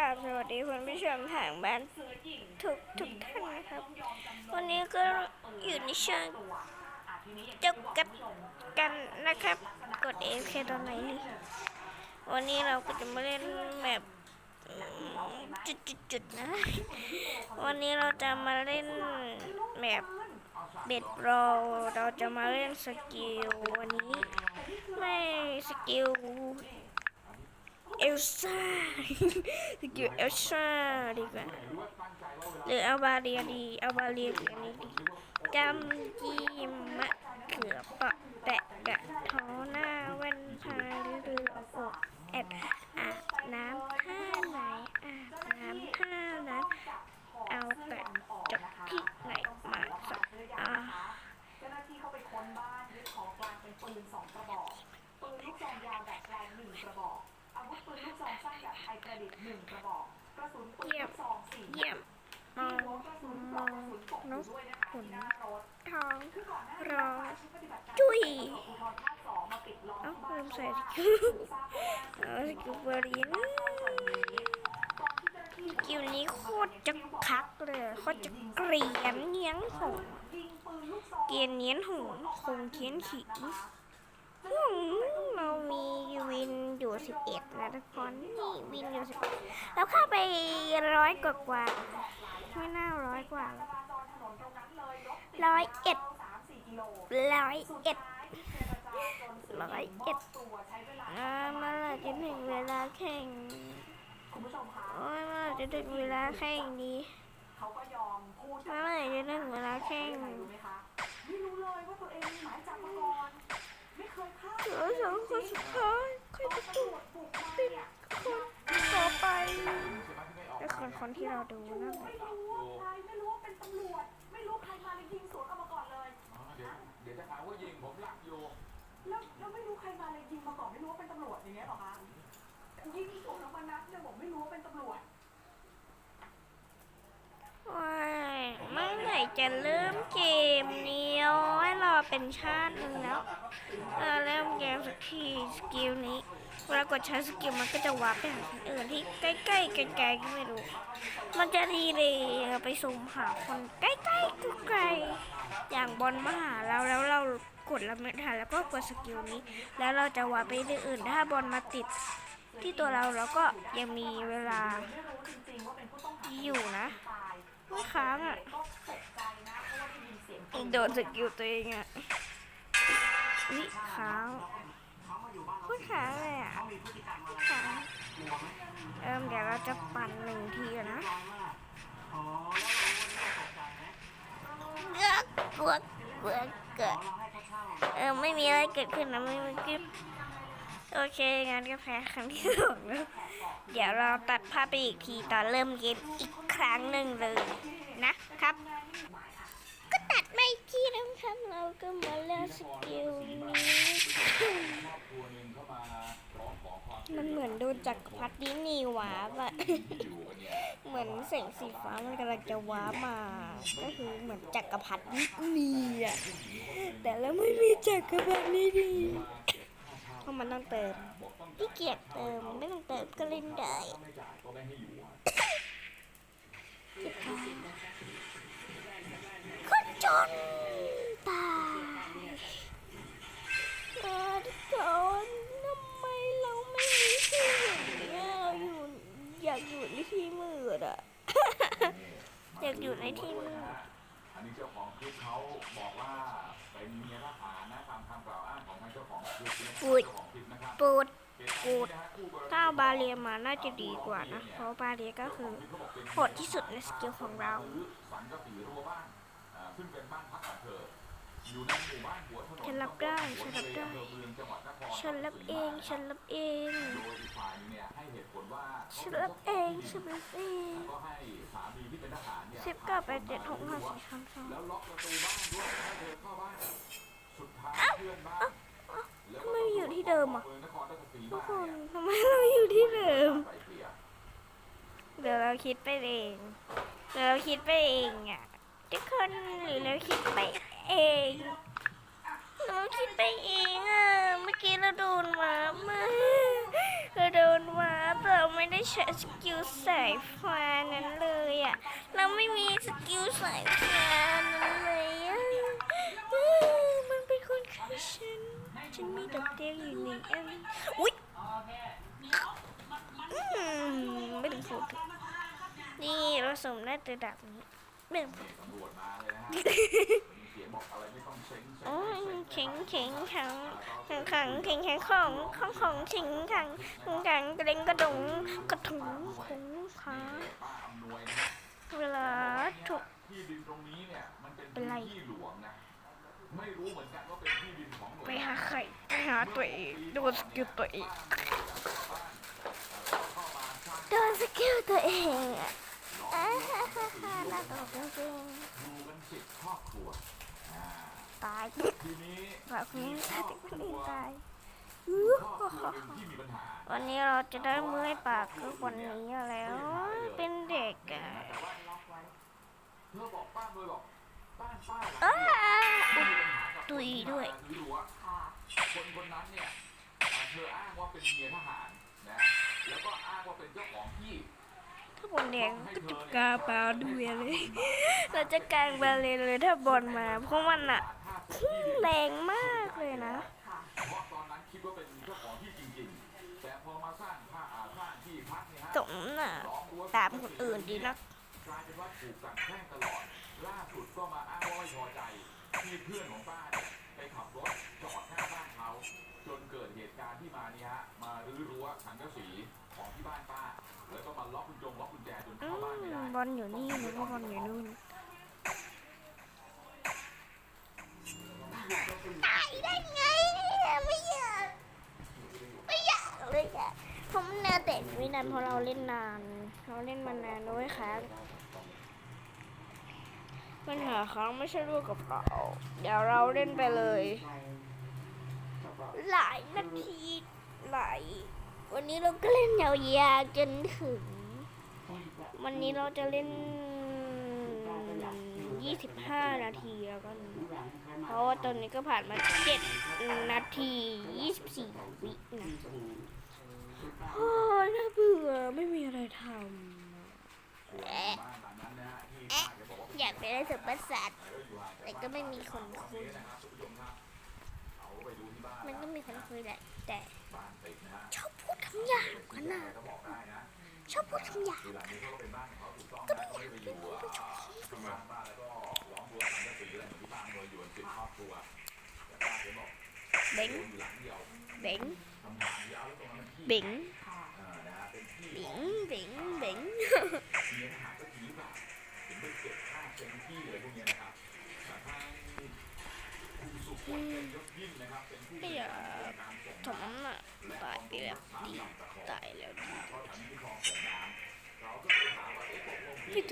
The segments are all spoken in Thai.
ราบสวัสดีคุณผู้ชมทางบ้านทุกทุกท่านนะครับ วันนี้ก็อยู่ในช่วงจ้ากัดกันนะครับ กดเอฟเคตอนไหนวันนี้เราก็จะมาเล่นแบบจุดๆนะ วันนี้เราจะมาเล่นแบบเบ็ดโรลเราจะมาเล่นสกิลวันนี้ ไม่สกิล เอลซ่าสกิลเอลซ่าดีกว่าหรือเอาบาเรียดีเอาบาเรียดีอันนี้ดีจำจีมะเขือเปาะแตะกะท้อหน้าแว่นพายเรืออกแอดอาบน้ำท่าไหนอาบน้ำท่านั้นเอาแต่จบที่ไหนมาสักอ่าเจ้าหน้าที่เข้าไปค้นบ้านยึดของกลางเป็นปืนสองกระบอกปืนลูกซองยาวแบบแปลงหนึ่งกระบอก ปืนลูกซองสั้นแบบไทยประดิษฐ์หนึ่งกระบอกกระสุนปืนลูกซองสี่เยี่ยมมมีองหัวกระสุนปลอกกระสุนตกอยู่ด้วยนะคะที่หน้ารถท้องคือก่อนหน้านี้รอนะคะชุดปฏิบัติการจุ้ยตำรวจภูธรภาคสองมาปิดล้อมเอ้าที่บ้าลืนมใส่เพสราะว่ากิลสืบทราบมาว่าเอาสกิลเบอร์ดี้นะสกิลนี้โคตรจะคักเลยโคตรจะเกรียนเนียงหงยิงปืนลูกซองเกียนเนียนหงคงเทียนขีหง เรามีวินอยู่สิบเอ็ดนะทุกคนนี่วินอยู่สิบแล้วเข้าไปร้อยกว่ากว่าไม่น่าร้อยกว่าจราจรถนนตรงนั้นเลยรถติดร้อยเอ็ดสามสี่กิโลร้อยเอ็ดร้อยเอ็ดตัวใช้เวลาอ่าเมื่อไหร่จะถึงเวลาแข่งคุณผู้ชมคะโอ้ยเมื่อไหร่จะถึงเวลาแข่งดีเขาก็ยอมพูดเมื่อไหร่จะถึงเวลาแข่งไม่รู้ไหมคะไม่รู้เลยว่าตัวเองมีหมายจับมาก่อนไม่ เหลือสองคนสุดท้ายใครตอนจะตำถูรกวจบุกมาติดเนี่ยคนต่อไปก็คือคนที่เราดูอยู่นะไม่รู้ใครไม่รู้ว่าเป็นตำรวจ ไม่รู้ใครมาเลยยิงสวนออกมาก่อนเลยเดี๋ยวเดี๋ยวจะหาว่ายิงผมหลับอยู่แล้วแล้วไม่รู้ใครมาเลยยิงมาก่อนไม่รู้ว่าเป็นตำรวจอย่างเงี้ยหรอคะยิงสวนออกมานัดเนี่ยบอกไม่รู้ว่าเป็นตำรวจ จะเริ่มเกมนี้โอ้ยรอเป็นชาติหนึ่งแล้วเออเริ่มเกมสักทีสกิลนี้เวลากดใช้สกิลมันก็จะวาร์ปไปหาคนอื่นที่ใกล้ๆไกลๆก็ไม่รู้ มันจะดีเลยไปสุ่มหาคนใกล้ๆไกลๆอย่างบอลมาหาเราแล้วเรากดล้วไม่ทันแล้วก็กดสกิลนี้ แล้วเราจะวาร์ปไปที่อื่นถ้าบอลมาติดที่ตัวเราเราก็ยังมีเวลาอยู่นะไม่ค้างอะ โดนสกิลตัวเองอะวิค้างพูดค้างเลยอะค้าเอิมเดี๋ยวเราจะปั่นหนึ่งทีนะเกือกเกือกเกือกเกือกเออไม่มีอะไรเกิดขึ้นนะไม่มีคลิปโอเคงั้นก็แพ้ครั้งที่สองแล้วเดี๋ยวเราตัดภาพไปอีกทีตอนเริ่มเกมอีกครั้งหนึ่งเลยนะครับ ก็ตัดไม่ที่นะครับเราก็มาเล่นสกิลนี้มันเหมือนโดนจักรพรรดินีย์วาร์ปอะเหมือนแสงสีฟ้ามันกำลังจะวาร์ปมา ก็คือเหมือนจักรพรรดินีย์อะแต่แล้วไม่มีจักรพรรดินีเพราะมันต้องเติมที่เกียจเติมไม่ต้องเติมก็เล่นได้ถ้าไม่ จ่ายอายคนจนตายเออทุกคนทำไมเราไม่มีที่อย่างเงี้ยเราอยู่อยากอยู่ในที่มืดอะ อยากอยู่ในที่มืด อันนี้เจ้าของคลิปเขาบอกว่าเป็นเมียทหารนะตามคำกล่าวอ้างของทางเจ้าของคลิปนะอุ้ยเจ้าของคลิปนะครับปูดปูดถ้าเอาบาเรียมาน่าจะดีกว่านะ เพราะบาเรียก็คือโหดที่สุดในสกิลของเรา สันกะสีรั้วบ้านอ่า ซึ่งเป็นบ้านพักของเธออยู่ในหมู่บ้านหัวถนนฉันรับได้ฉันรับได้อำเภอเมืองจังหวัดนครฉันรับเองฉันรับเองโดยอีกฝ่ายหนึ่งเนี่ยให้เหตุผลว่าฉันรับเองฉันรับเองก็ให้สามีที่เป็นทหารเนี่ยสิบเก้าแปดเจ็ดหกห้าสี่สามสองแล้วล็อกประตูบ้านด้วยให้เธอเข้าบ้านสุดท้ายเพื่อนบ้านแล้วทำไมอยู่ที่เดิมอะเมืองนครราชสีทุกมาคนเนี่ยทำไมเราอยู่ที่เดิมไกลเกลี่ยเดี๋ยวเราคิดไปเอง เดี๋ยวเราคิดไปเองอะ ทุกคนหรือเราคิดไปเองเราคิดไปเองอะ เมื่อกี้เราโดนหมามาเราโดนหมาทไม่ได้ใช้สกิลสายฟ้านั้นเลยอะ เราไม่มีสกิลสายฟ้านั้นเลยอะ มันเป็นคนฆ่าฉัน ฉันมีดอกเดียวอยู่หนึ่งอันอุ๊ยอืมไม่ต้องพูดนี่เราสมได้แต่ดับนี้ ไม่งตำรวจมาเลยนะฮะมีเสียบอกอะไรไม่ต้องเซ็งเซ็งโอ้ยเซ็งเข็งเข็งขังขังขังเข็งแข็งของของของเข็งขังขังขังกระเด็งกระดงกระถุงของขาเวลาถูกที่ดินตรงนี้เนี่ยมันเป็นไรพื้นที่หลวงนะไม่รู้เหมือนกันว่าเป็นที่ดินของหน่วยไปหาไข่ไปหาตัวเองโดนสกิลตัวเองโดนสกิลตัวเองอะ น่าตลกจริงอยู่กันสิบครอบครัวอ่าๆตายทีนี้แบบนี้ครตาอยบครัคนอื่นวตาย ครอบครัวหนึ่งที่มีปัญหา วันนี้เราจะได้เมื่อยปากคือวันนี้แล้ว เป็นเด็กอะแต่ว่าเธอบอกป้าเลยบอกบ้านป้าหลังอ้าเดียวมีปัญหากับตุยด้วยคนที่มาซื้อรั้วค่ะคนคนนั้นเนี่ยเธออ้างว่าเป็นเมียทหารนะแล้วก็อ้างว่าเป็นเจ้าของที่ ถ้าบอลแดงก็จะกาปาด้วยเลย เราจะกางบาเลนเลยถ้าบอลมา เพราะมันอะถ้าเป็นที่ดินแรงมากเลยนะค่ะเพราะตอนนั้นคิดว่าเป็นเจ้าของที่จริงๆแต่พอมาสร้างผ้าอาสร้างที่พักเนี่ยฮะสมน่ะล้อมรั้วตามคนอื่นดีนักกลายเป็นว่าถูกกลันแกล้งตลอด ล่าสุดก็มาอ้างว่าไม่พอใจที่เพื่อนของป้าเนี่ยไปขับรถจอดหน้าบ้านเขา จนเกิดเหตุการณ์ที่มานี่ฮะ มารื้อรั้วสังกะสี บอลอยู่นี่นึกว่าบอลอยู่นู่นตายได้ไงเนี่ยไม่อยากไม่อยากเลยอะผมนาแต่ไม่นานเพราะเราเล่นนาน เราเล่นมานานด้วยครับปัญหาครั้งไม่ใช่ลูกกับเราเดี๋ยวเราเล่นไปเลย หลายนาทีหลายวันนี้เราก็เล่นยาวๆจนถึง วันนี้เราจะเล่น 25 นาทีแล้วกันเพราะว่าตอนนี้ก็ผ่านมา 7 นาที 24 วินะโอ้น่าเบื่อไม่มีอะไรทำแอะบ้านหลังนั้นนะอกว่าอยากไปเล่นสวนประสาทแล้วอยู่ห่างจากแต่ก็ไม่มีคนคุยมันก็มีคนคุยแหละแต่ชอบพูดคำหยาบกันนะ ก็บอกได้นะ ช อบพูดคำหยาบคือหลังนี้เขาก็เป็นบ้านของเขาถูกต้องนะเขาไม่ได้ไปอยู่อ่าทำงานบ้านแล้วก็ล้อมรั้วสังกะสีอะไรเหมือนที่บ้านเราอยู่กันสิบครอบครัวแต่ป้าแกบอกเบ้งอยู่หลังเดียวเบ้งทำงานที่เอาแล้วตรงนั้นมันที่เบ้งค่ะอ่านะฮะเป็นที่เบ้ขงองเบ้ง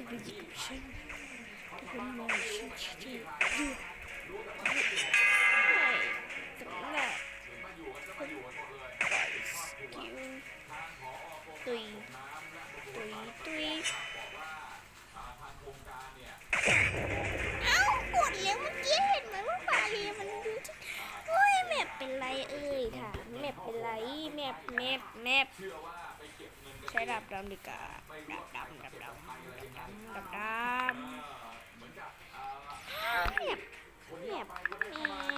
กลงที่ไม่ต้องไปหยิบฉันเป็นมองฉันที่ยืดให้สำนักมาอยู่กันก็มาอยู่กันหมดเลยสกิลทางผอกรมตุยน้ำและบำรุงตุยตุยบอกว่าอ่าทางโครงการเนี่ยเอ้ากดแล้วเมื่อกี้เห็นไหมว่าปาเรียมันดูที่โอ้ยแมปเป็นไรเอ่ยค่ะแมปเป็นไรแมปแมปแมป ใช้ดาบดำดีกว่าดาบดำดาบดำดาบดำเหมือนกับอ่าแมปแมป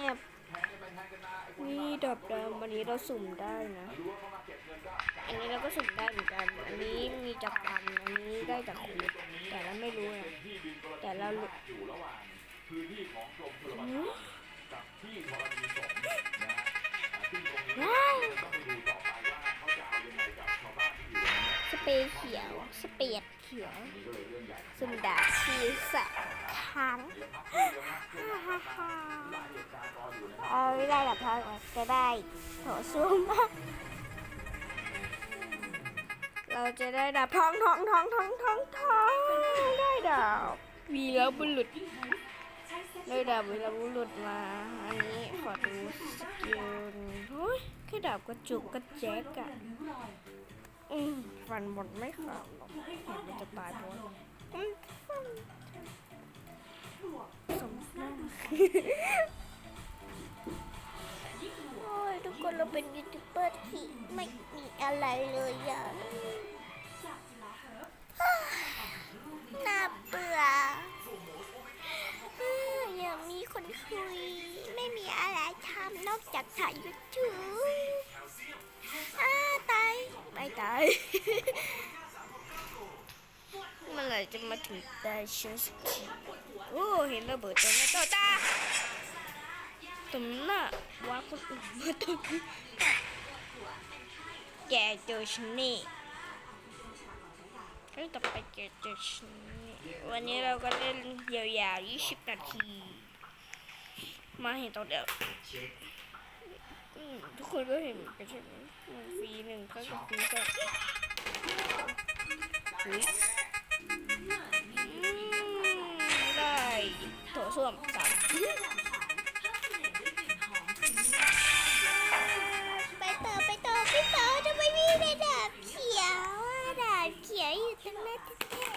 แมปแทงกันไปแทงกันมาไอ้คนนี่ดาบดำวันนี้เราสุ่มได้นะ อันนี้เราก็สุ่มได้เหมือนกัน อันนี้มีจากพันอันนี้ได้จากคูแต่เราไม่รู้นะแต่เราอยู่ระหว่างพื้นที่ของกรมชลประทานกับที่ธรณีสงฆ์นะฮะซึ่งตรงนี้ว้าวต้องไปดูต่อไปว่าเขาจะเอายังไงกับชาวบ้าน เปรย์เขียว สเปียดเขียวนี่ก็เลยเรื่องใหญ่สุ่มดาบชีสะค้างเดี๋ยวพักครู่เดียวนะช่วงหน้าฮ่าฮ่าหลายเหตุการณ์รออยู่นะครับเอาไม่ได้หรอกครับจะได้โถซุ่มเราจะได้ดาบทองทองทองทองทองทองได้ดาบวีรบุรุษได้ดาบวีรบุรุษมา อันนี้ขอดูสกิลโอ้ยแค่ดาบกระจุกกระแจกอะอืม ฟันหมดไม่ขาดหรอกเห็นมันจะตายเพราะว่าอืมฟันสมน้าโอ้ยทุกคนเราเป็นยูทูบเบอร์ที่ไม่มีอะไรเลยอะน่าเบื่ออออยามีคนคุย ไม่มีอะไรทำนอกจากถ่ายยูทูบ อ้าตายไม่ตายเมื่อไหร่จะมาถึงตาฉันสักทีโอ้เห็นระเบิดตัวนี้ต่อตาตรงหน้าว่าคนอื่นมาตรงนี้แกเจอฉันนี่เฮ้ยต่อไปแกเจอฉันนี่วันนี้เราก็เล่นยาวๆ20 นาที มาเห็นตอนเดียวทุกคนก็เห็นกันใช่ไหม มันฟรีหนึ่งก็คือฟรีก็เฮ้ยอืมได้โถส้วมสามไปต่อไปต่อพี่ต่อทำไมพี่ได้ดาบเขียวอะดาบเขียวอยู่ตรงหน้าแท้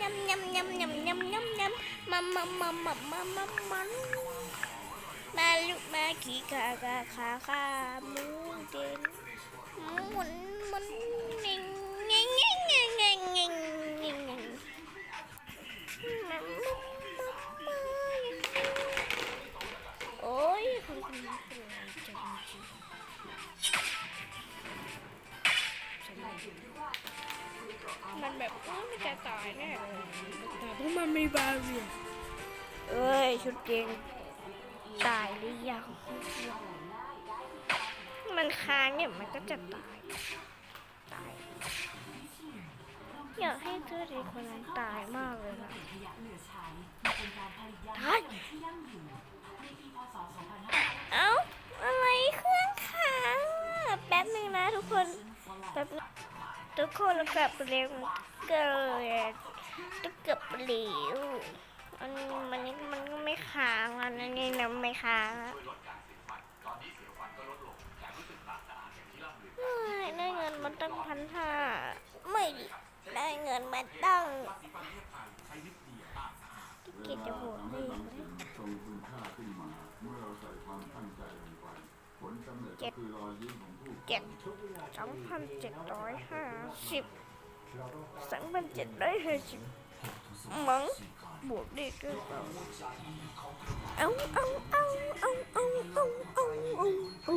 ๆยำยำยำยำยำยำยำมัมมัมมัมมัมมัมมัม มัมมาลุกมาขี่ขาขาขาขาหมูเด่นหมุนหมุนเง่งเง่งเง่งเง่งเง่งเง่งเง่งเง่งโอ้ยคนคนนี้เป็นอะไรจังจริงมันแบบเอ้ยมันจะตายแน่เลยแต่เพราะมันไม่บาเรียเอ้ย ชุดเก่ง ตายหรือยัง มันค้างเนี่ยมันก็จะตาย ตาย อยากให้เธอดีคนนั้นตายมากเลยนะตายเอ้า อะไรเครื่องค้างแป๊บหนึ่งนะทุกคนแป๊บนึงทุกคนเรากลับเร็วเกิดจะเกือบเหลว มันมันมันก็ไม่ค้างแล้วนนี่นะไม่ค้างได้เงินมาตั้งพันห้าไม่ได้เงินมาตั้งที่เกียจจะโหวตทำเลยทรงคุณค่าขึ้นมา เมื่อเราใส่ความตั้งใจลงไปผลสำเร็จคือรอยยิ้มของผู้เจ็ดสองพันเจ็ดร้อยห้าสิบสองพันเจ็ดร้อยห้าสิบมั้ง บวกได้ด้วยเปล่าเอาเอาเอาเอาเอาเอาเอาเอาเอา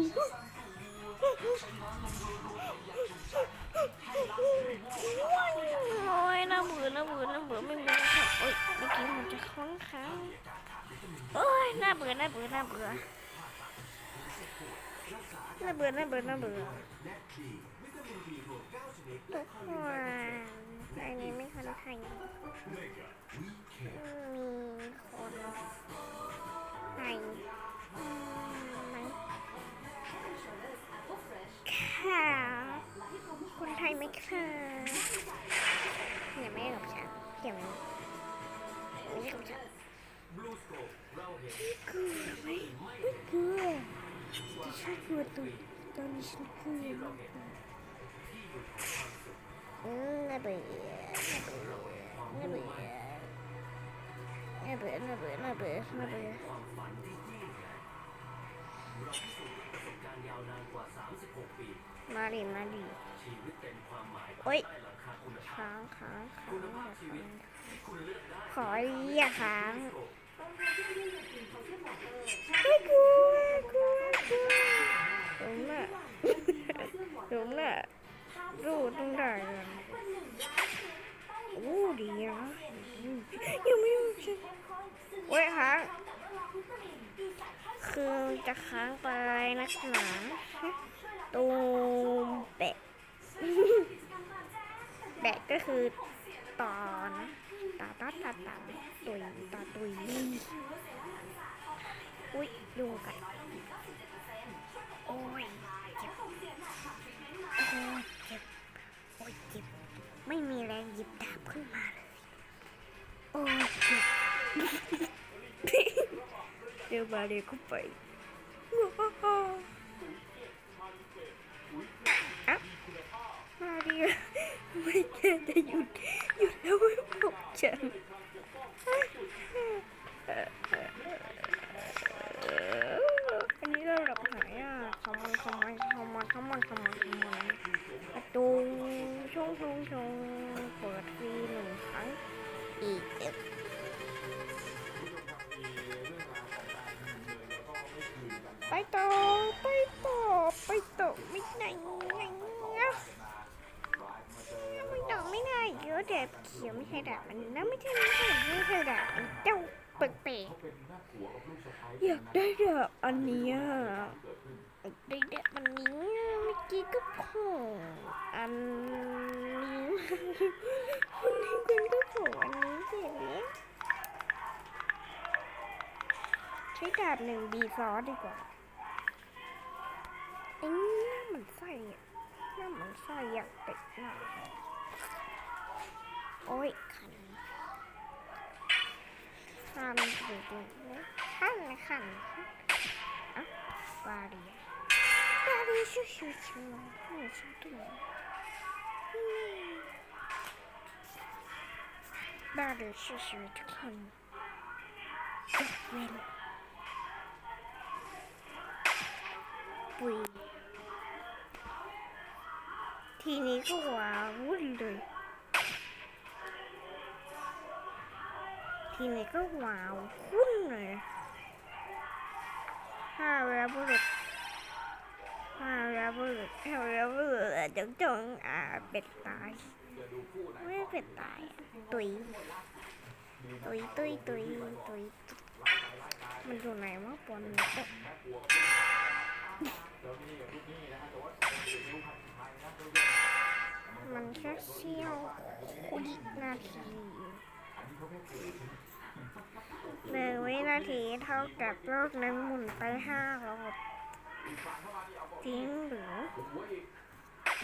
โอ้ยน่าเบื่อน่าเบื่อน่าเบื่อไม่มีค่ะโอ้ยเมื่อกี้มันจะค้างค้างโอ้ยน่าเบื่อน่าเบื่อน่าเบื่อน่าเบื่อน่าเบื่อน่าเบื่อ ทุกคนอันนี้ไม่คนไทยมีคนไทยไหมค่ะคนไทยไหมคะอย่าไม่กับฉันอย่าไม่ไม่กับฉันไม่กลัวไหมไม่กลัวฉันกลัวตัวตอนนี้ฉันกลัว น่าเบื่อน่าเบื่อน่าเบื่อาเาข่อน่าเามให้กูกูกูมาดิชีวิหยค้างค้างค้างขออเรีค้างไม่กลัวกลัวกลัวหลงน่ะหลน่ะ รู้ต้องได้เลยโอ้ดีนะยังไม่รู้สิเว้ยค้างคือจะค้างไปนักหนาตูมแบะแบะก็คือตอนตาตาตาตาตุยตาตุยอุ้ยยุงกัดโอ้ยโอ้ย git yapın Eu parei com o pai. Maria, my God, you, you never know, Jen. ไปต่อไปต่อไปต่อไม่ไหนไม่ต่อไม่ได้เดี๋ยวแดบเขียวไม่ใช่ดาบมันนะไม่ใช่ไม่ใช่ไม่ใช่ดาบเจ้าเปกเปกอยากได้ดาบอันนี้อยาได้ดาบอันนี้เมื่อกี้ก็พออันนี้คนนี้คุก็พออันนี้เสร็จแล้ใช้ดาบหนึ่งบีซอสดีกว่า ไอ้นี่หน้าเหมือนไส้อะหน้าเหมือนไส้อยากเป็ดหน้าโอ้ยคันคันจริงๆ ทีนี้ก็ว้าวุ่นเลย ทีนี้ก็ว้าววุ่นเลยห้าแล้วบุรุษห้าแล้วบุรุษห้าแล้วบุรุษจงจงอ่าเป็ดตายไม่เป็ดตายตุยตุยตุยตุยตุยมันอยู่ไหนวะปนเอ๊ะแมันแค่เจ้าเรื่องมันแค่เสี้ยววินาทีหนึ่งวินาทีเท่ากับโลกหนึ่งหมุนไปห้ารอบจริงหรือโอ้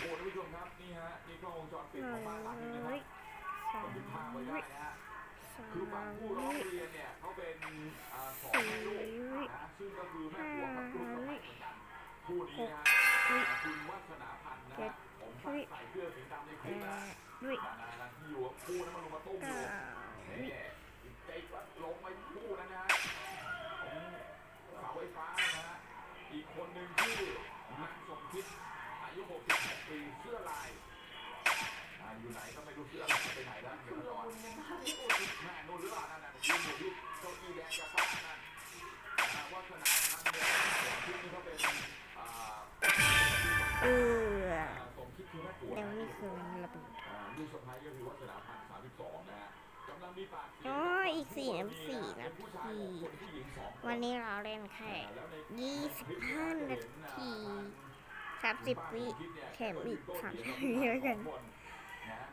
ท่านผู้ชมครับนี่ฮะนี่กล้องวงจรปิดของบ้านหลังนี้นะครับสองบันทึกภาพไว้ได้วินะฮะสาคือฝั่งมผู้ร้องวิเรียนเนี่ยเขาเป็นสองสี่แม่ลูกวินะซึ่งก็คือแม่ผัวกับลูกสะใภ้เหมือนกัน คู่นี้นะฮะวิคุณวัฒนาพันธ์นะฮะผมใส่เสื้อสีดำในคลิปนะดวินานาที่อยู่คู่นั้นมันลงมาตุ้มอเก้ายู่นี่ใจก็ลงไปคู่นั้นนะฮะของเสาไฟฟ้านะฮะอีกคนหนึ่งชื่อนางสมคิดอายุ66ปีเสื้อลายอยู่ไหนก็ไม่รู้เคือมันระเบิดอ่าลูกสะใภ้ก็คือวัฒนาพันธ์32นะฮะกำลังมีปากเสียงอ๋ออีกสี่นาทีนาทีวันนี้เราเล่นแค่ยี่สิบห้านาทีสามสิบวิแถมอีกสามสิบวิแล้วกัน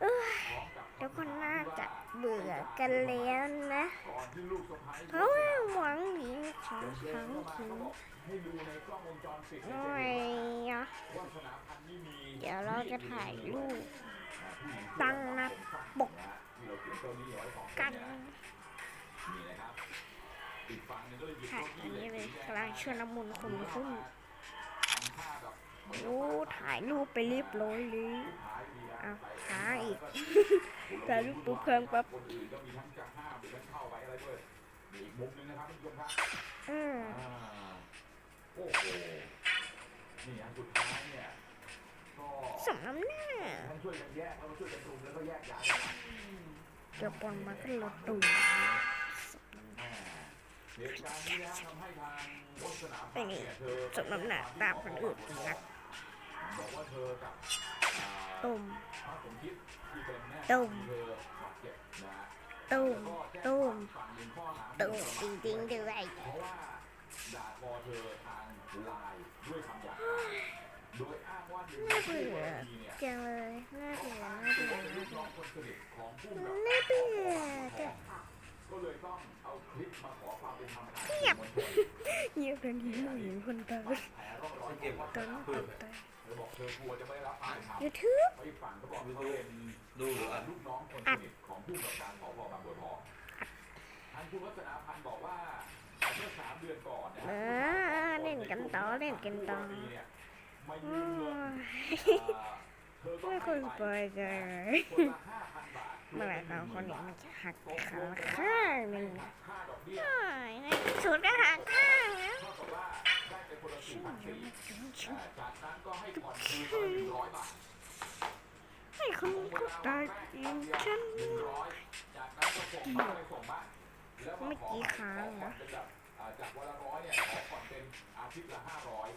เออทุกคนน่าจะเบื่อกันแล้วนะ เพราะว่าหวังหญิงของเดินทั้งเข้ามาทีเขาบอกให้ดูในกล้องวงจรปิดโอ้เนี่ยนาเดี๋ยวเราจะถ่ายรูปตั้งน้าปกนะฮะที่เราเขียนเจ้าหนี้เอาไว้สองคนกันเนี่ยนี่นะครับอีกฝั่งหนึงก็เลยหยิบถ่ายอันอี้เหล็นี้เลยกำลังชวนละมุนคุณขึ้นโอ้ถ่ายรูปไปรีบร้อยเลย ท้ายดีนะอ้าวใส่ค้างอีกถ่ายรูปปุ๊บเครื่องปั๊บคนอื่นก็มีทั้งจะห้ามหรือทั้งเข้าไปอะไรด้วยมีอีกมุมหนึงนะครับท่านผู้ชมครับอืมอ่าโอ้โหนี่อันสุดท้ายเนี่ยก็สมน้ำหน้าต้องช่วยกันแยกแล้วก็ช่วยกันรุมแล้วก็แยกย้ายกันไปเดี๋ยวปนมาขึ้นรถตู้อ่าเหตุการณ์นี้นะทำให้ทางวัฒนาไอ้นี่เธอสมน้ำหน้าตามคนอื่นนะบอกว่าเธอกับอ่าตุ่ม พระสมคิดที่เป็นแม่ตุ้มเธอบาดเจ็บนะฮะตุ่มแล้วก็แจ้งตุ่มฝั่งหนึ่งข้อหาตุ่มจริงๆด้วยเพราะว่าด่าทอเธอทางไลน์ด้วยคำหยาบคายโดยอ้างว่าหนึ่งในน่าคู่เบื่กอรณีเนี่ยจังเลยน่าเบื่ออ้างน่าตัวเบื่อเป็นลูน่ากน้เบื่อองคนสนิทของผู้กำกับน่าเบื่อแต่ก็เลยต้องเอาคลิปมาขอความเป็นธรรมผ่านเงียบมวลชนเงียบทันทีหนูคนตายแผลร่องรอยของวัฒตอนนานี้คนตาย เธอบอกเธอกลัวจะไม่ได้รับความเป็นธรรมยูทูบเพราะอีกฝั่งเขาบอกเขาเป็นดูหรืออะลูกน้องคนสนิทของผู้กำกับการสพบางบัวทองทางคุณวัฒนาพันธ์บอกว่าเมื่อสามเดือนก่อนนะเออเล่นกันต่อเล่นกันต่อมาโอ้ยืมเงินยเธอก็ไม่ให้คนไปไปเลยคนละห้าพันบาทเมื่อไหร่เราคนนี้มันจะหักขาข้างหนึ่งค่าดอกเบี้ยใช่ในที่สุดก็หักข้างแล้ว ให้ผ่อนคืนคนละหนึ่งร้อให้คนก็ตายอีกฉันหนึ่งร้อยจากนั้นก็ส่งนไปส่งบ้านแล้วมาขอเมื่อกี้ค้างนะนเป็นแบบอ่าจากวันละร้อยเนี่ยขอผ่อนเป็นอาทิตย์ละห้าร้อย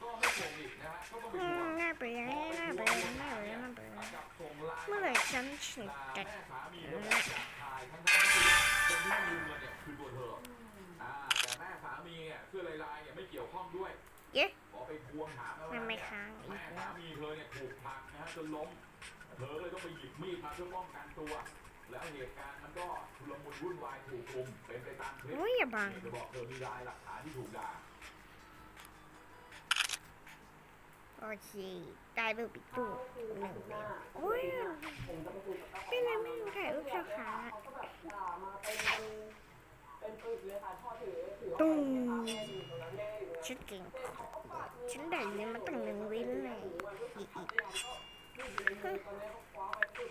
ก็ไม่ส่งอีกนะฮะก็ต้องไปทวมงน่าเบื่อน่าเบื่อน่าเบื่อน่าเบื่อกับส่งไลน์เมื่อไหร่ฉันฉันด่าจะแม่สามีเธอแบบหยาบคายทั้งๆที่คนที่ยืมเงินเนี่ยคือตัวเธอ กี่ยวข้องด้วยเย้พอไปทวงถามแล้วมันไม่เนี่ยค้างอีแม่กสาแล้วมีเธอเนี่ยถูกผลักนะฮะจนล้ม เธอเลยต้องไปหยิบมีดมาเพื่อป้องกันตัว แล้วเหตุการณ์มันก็ชุลมุนวุ่นวายถูกรุมเป็นไปตามคลิปโอ้ยอย่าบังเธอบอกเธอมีลายหลักฐานที่ถูกด่าโอเคได้รูปอีกรูปหนึ่งเล่มโอ้ยเป็นไรไม่รู้ถ่ายรูปเจ้าขา เขาก็แบบด่ามาเป็นเป็นปึกเลยค่ะพ่อถือถือว่าตุ้งแม่อยู่ตรงนั้นแม่อยู่ตรงนั้นฉันเก่งฉันได้เงินมาตั้งหนึ่งวินเลยอีกอีก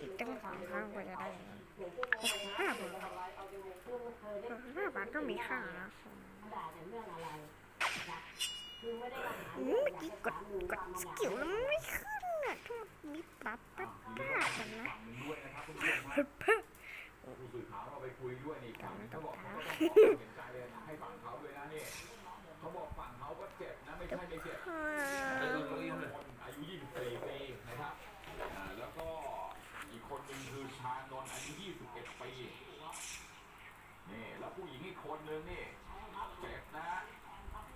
อีกตั้งสองครั้งกว่าจะได้เงินห้าบาทห้าบาทก็มีค่านะด่าแต่เรื่องอะไรนะคือไม่ได้มาหาอืมเมื่อกี้กดกดสกิลแล้วมันไม่ขึ้นอะทุกมีปรับปั๊บป้ากันนะฝั่งหนึงด้วยนะครับคุณผู้ชมครับเพิ่มผู้สื่อข่าวเราไปคุยด้วยนี่ฝั่งนึง เขาบอกเขาก็ต้องขอความเห็นใจเลยนะให้ฝั่งเขาด้วยนะนี่เขาบอกฝั่งเขาก็เจ็บนะไม่ใช่ไม่เจ็บเป็นคนอายุ 24 ปีนะครับอ่าแล้วก็อีกคนหนึ่งคือชานนท์อายุ 21 ปีนี่แล้วผู้หญิงอีกคนนึงนี่เจ็บนะฮะ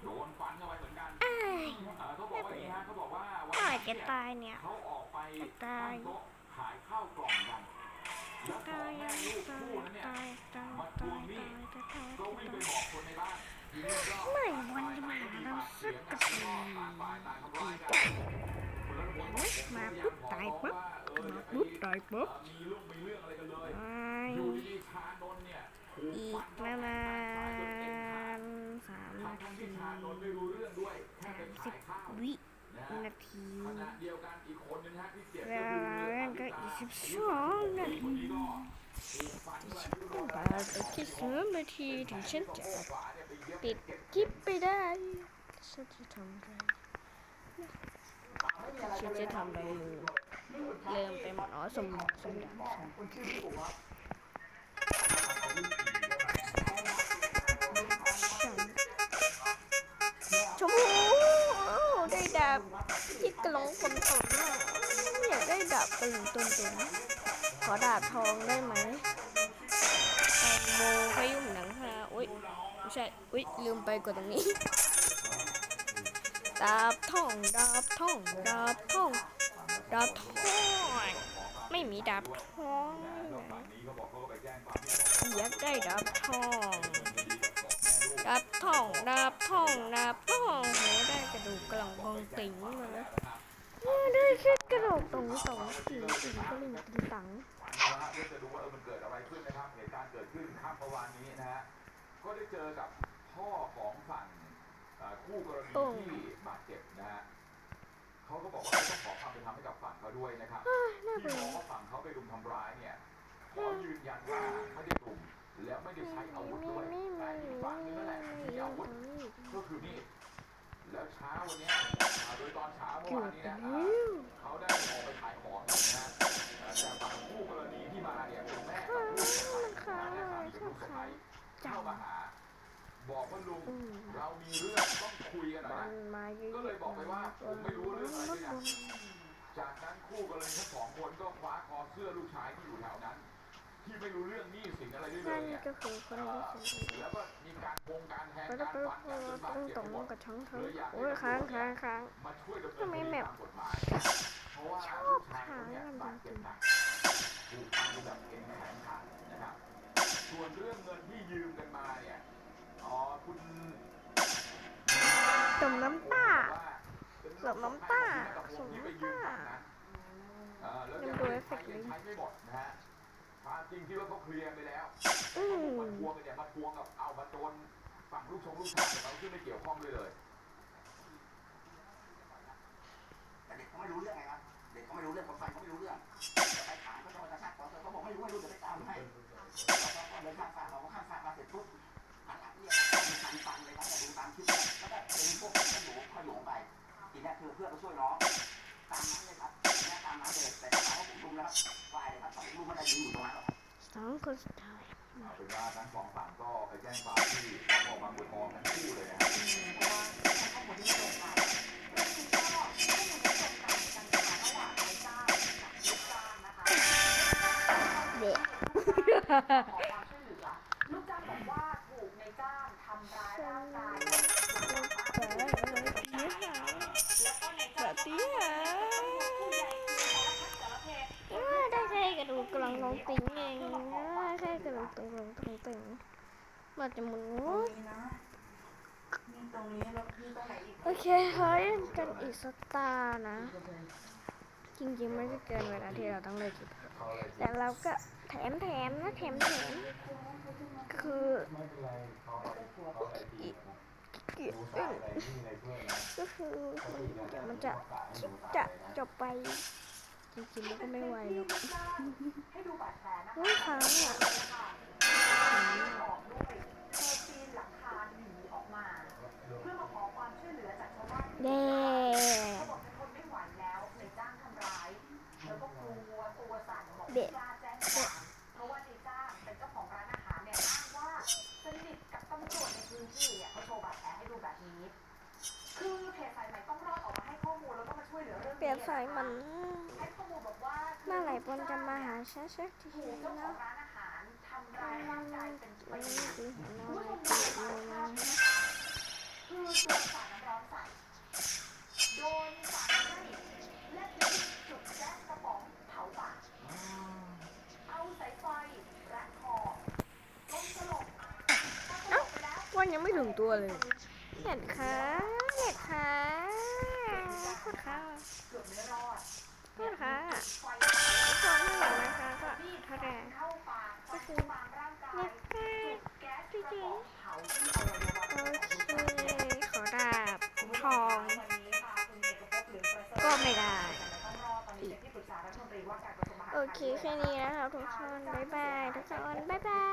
โดนฟันเข้าไปเหมือนกันเอ้ยอ่าเขาบอกว่าอย่างนี้ฮะเขาบอกว่าวันตายนั้นจะเนี่ยตายเนี่ย เขาออกไปตายตั้งโต๊ะขายข้าวกล่องกันแล้วสอ ตายแม่ลูกตายคู่นั้นเนี่ยตายตายตายตายตายก็วิ่งไปบอกคนในบ้านทีนี้ก็เมื่อวันจะมาหาเราสักกะทีต่างฝ่ายต่างทำร้ายกันมาปุ๊บตายปุ๊บมาปุ๊บตายปุ๊บอีกันเลยตายอยู่ดีๆชานนท์เนี่ยถูกประมาเข้าไปจนเอ็นขาดณสามนางทั้งทีที่ชานนท์ไม่รู้เรื่องด้วยแค่ไปสิขาบยข้าววินะฮะนาที สิบสองนาคนทีนี้ก็ถูกาไปที่โดนบาทไปที่สามนาทีถึงฉันจะปิดคลิปไปได้ฉันจะทำอะไรฉันจะทำอะไรลืมลืมไปหมดอ๋อสมสมดังชมพูอ้าวได้ดาบที่กระลงคนตนมากอากได้ดาบกระลงตนตนขอดาบทองได้ไหมแตงโมพยุ่งหนังฮาอุ้ยไม่ใช่อุ้ยลืมไปกดตรงนี้ดาบทองดาบทองดาบทองดาบทองไม่มีดาบทองเขาบอกเขาก็ไปแจ้งความที่อยากได้ดาบทองดาบทองดาบทองดาบทองโหได้กระดูกกระหล่องพองติ๋งมาแล้ว ได้แค่กระดูกตรงสองติ๋งติ๋งก็เลยติ๋งตังนะฮะเพื่อจะดูว่าเออมันเกิดอะไรขึ้นนะครับ เหตุการณ์เกิดขึ้นค่ำเมื่อวานนี้นะฮะ ก็ได้เจอกับพ่อของฝั่งเอ่อคู่กรณีที่บาดเจ็บนะฮะเขาก็บอกว่าเขาต้องขอความเป็นธรรมให้กับฝั่งเขาด้วยนะครับน่าที่เบื่มอองว่าฝั่งเขาไปรุมทำร้ายเนี่ยขอยืนยันว่าไม่ได้รุมแล้วไม่ได้ใช้อาวุธด้วยไม่แต่ไม่อีกฝั่งนึงนั่นแหละที่มีอาวุธก็คือมีด แล้วเช้าวันเนี้ยอ่าโดยตอนเช้าเมื่อเกืวาอนบนี้ไปนะแล้อ่าวเขาได้ออกไปขายของกันนะอ่าแต่ฝั่งคู่กรณีที่มาเนี่ยเป็นแม่กับลูกสะใภ้นะแม่สามีกับลูกสะใภ้เข้ามาหา บอกว่าลุงอืมเรามีเรื่องต้องคุยกันหน่อยมันะนมาเยอะก็เลยบอกไปว่าผมไม่รู้เรื่องอะไรด้วยนะๆจากนั้นคู่กรณีทั้งสองคนก็คว้าคอเสื้อลูกชายที่อยู่แถวนั้น ที่ไม่รู้เรื่องหนี้สิ นั่นก็คือคนที่สแล้วก็มีการพงการแทงการไปฟันกันจนบาดต้องเจ็บตรงหมดกับทั้งทั้งโอ้ยค้างค้างค้างทำไมแบบตามพราะว่าชอบลูกชายเขาเนี่ยหาเงินบาดเจ็บหนักถูกฟันจนแบบเอ็นแขนขาดนะครับ ส่วนเรื่องเงินที่ยืมกันมาเนี่ยอ๋อคุณจมน้ำตาเกือบน้ำตาส่งที่ไปยืมตังค์นะเออแล้วยังยังดูไม่เอได้ฟเฟกต์ยังลิง ความจริงคิดว่าเขาเคลียร์ไปแล้วมมาทวงกันเนี่ยมาทวงกับเอามาโดนฝั่งลูกชงลูกชายของเราที่ไม่เกี่ยวข้องด้วยเลยแต่เด็กเขาไม่รู้เรื่องไงครับเด็กเขาไม่รู้เรื่องคนไฟเขาไม่รู้เรื่องไปถามเขาจะมากระชากคอเสื้อเขาบอกไม่รู้ไม่รู้จะไปตามให้เราเดินข้ามฝากเราก็ข้ามฝากมาเสร็จปุ๊บหันหลังเรียกฟังฟังเลยครับแต่ดูตามคลิปแล้วก็เป็นพวกขโยงขโยงไปทีนี้คือเพื่อนก็ช่วยน้องตามนั้นเลยครับตามนั้นเลยแต่ถามว่าผมรุมแล้วฝ่ายเลยครับผมรุมไม่ได้ยืนอยู่ตรงนั้น สองคนสุดท้ายถือว่าทั้งสองฝั่งก็ไปแจ้งความที่สพบางบัวทองทั้งคู่เลยนะครับเด็กลูกจ้างบอกว่าถูกในจ้างทำร้ายร่างกายแล้วแบบนี้ค่ะ กำลังลงติงเองนะแค่กำลังติงลงติงติงมาจะหมุนโอเคเฮ้ยกันอีสตาร์นะ จริงๆไม่ได้เกินเวลาที่เราต้องเลยกกินแต่เราก็แถมแถมนะแถมแถมคือก็คือมันจะจะจบไป กินแล้วก็ไม่ไหวหรอกอุ้ยขาวอะเด้ สายมันเมื่อไหร่บนจะมาหาฉันสักทีนะวันนี้คือหัวนอนตัดเลยวันยังไม่ถึงตัวเลย เห็ดค่ะเห็ดค่ะพูดค่ะพูดค่ะตอนนี้เห็นนะคะก็เท่าไหร่ก็คือเนี่ยค่ะจริงจริงโอเคขอดาบทองก็ไม่ได้โอเคแค่นี้นะคะทุกคนบ๊ายบายทุกคนบ๊ายบา